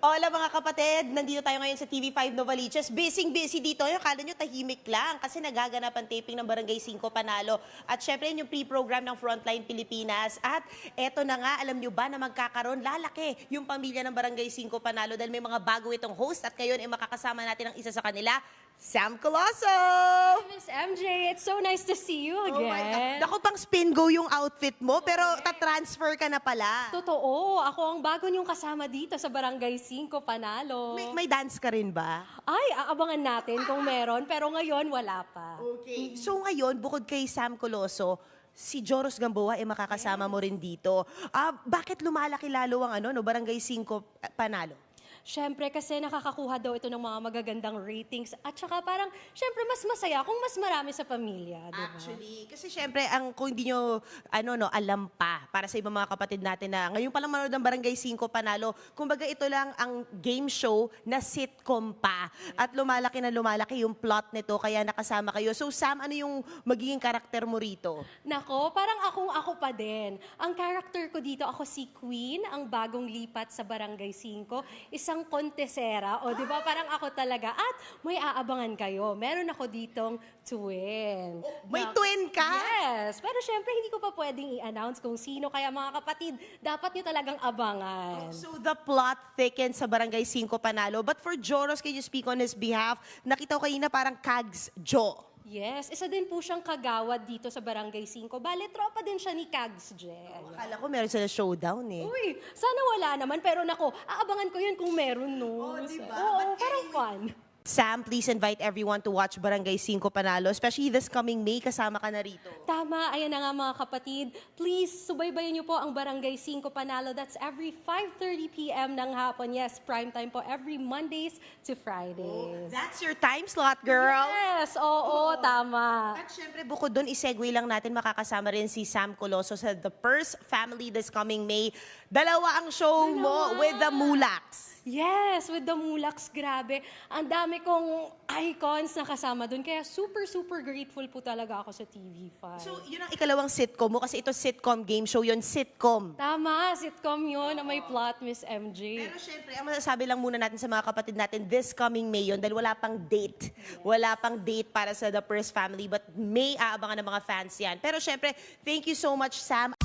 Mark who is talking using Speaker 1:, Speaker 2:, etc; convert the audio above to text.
Speaker 1: Hola mga kapatid, nandito tayo ngayon sa TV5 Novaliches. Busy-busy dito. Yung kala nyo tahimik lang kasi nagaganap ang taping ng Barangay 5 Panalo. At syempre yun yung pre-program ng Frontline Pilipinas. At eto na nga, alam nyo ba na magkakaroon, lalaki yung pamilya ng Barangay 5 Panalo dahil may mga bago itong host at ngayon ay makakasama natin ang isa sa kanila, Sam Coloso!
Speaker 2: Miss MJ, nice to see you
Speaker 1: Oh my God.
Speaker 2: again.
Speaker 1: Naku, pang spin go yung outfit mo, pero tatransfer ka na pala.
Speaker 2: Totoo, ako ang bago niyong kasama dito sa Barangay 5 Panalo.
Speaker 1: May, may dance ka rin ba?
Speaker 2: Ay, aabangan natin kung meron, pero ngayon wala pa.
Speaker 1: Okay. So ngayon, bukod kay Sam Coloso, si Joros Gamboa ay makakasama mo rin dito. Ah, bakit lumalaki lalo ang ano, no, Barangay 5 Panalo?
Speaker 2: Siyempre, kasi nakakakuha daw ito ng mga magagandang ratings. At saka parang, siyempre, mas masaya kung mas marami sa pamilya, di ba?
Speaker 1: Actually, kasi syempre, ang, kung hindi nyo, ano, no, alam pa, para sa ibang mga kapatid natin na ngayon pa lang manood ng Barangay 5 Panalo, kumbaga ito lang ang game show na sitcom pa. At lumalaki na lumalaki yung plot nito, kaya nakasama kayo. So Sam, ano yung magiging karakter mo rito?
Speaker 2: Nako, parang akong ako pa din. Ang character ko dito, ako si Queen, ang bagong lipat sa Barangay 5. Isang kontesera, o di ba parang ako talaga. At may aabangan kayo. Meron ako ditong twin.
Speaker 1: May
Speaker 2: Na-
Speaker 1: twin ka?
Speaker 2: Yes. Pero syempre, hindi ko pa pwedeng i-announce kung sino. Kaya mga kapatid, dapat nyo talagang abangan.
Speaker 1: So the plot thickens sa Barangay 5 Panalo. But for Joros, can you speak on his behalf? Nakita ko kanina parang Kags Jo.
Speaker 2: Yes, isa din po siyang kagawad dito sa Barangay 5. Bale, tropa din siya ni Kags Jen.
Speaker 1: Akala ko meron sila showdown eh.
Speaker 2: Uy, sana wala naman. Pero nako, aabangan ko yun kung meron, no?
Speaker 1: Oh, di ba?
Speaker 2: Oo,
Speaker 1: But
Speaker 2: parang fun.
Speaker 1: Sam, please invite everyone to watch Barangay 5 Panalo, especially this coming May, kasama ka na rito.
Speaker 2: Tama, ayan na nga mga kapatid. Please, subaybayan niyo po ang Barangay 5 Panalo. That's every 5.30pm ng hapon. Yes, prime time po every Mondays to Fridays.
Speaker 1: That's your time slot, girl.
Speaker 2: Yes, oo, tama.
Speaker 1: At syempre, bukod doon, isegue lang natin makakasama rin si Sam Coloso sa The Purse Family this coming May. Dalawa ang show mo
Speaker 2: Dalawa.
Speaker 1: with the Mulaks.
Speaker 2: Yes, with the Mulaks, grabe. Ang dami kong icons na kasama doon. Kaya super, super grateful po talaga ako sa TV5.
Speaker 1: So, yun ang ikalawang sitcom mo kasi ito sitcom game show yun, sitcom.
Speaker 2: Tama, sitcom yun na may plot, Miss MJ.
Speaker 1: Pero syempre, ang masasabi lang muna natin sa mga kapatid natin, this coming May yun, dahil wala pang date. Wala pang date para sa The Purse Family, but May aabangan ng mga fans yan. Pero syempre, thank you so much, Sam.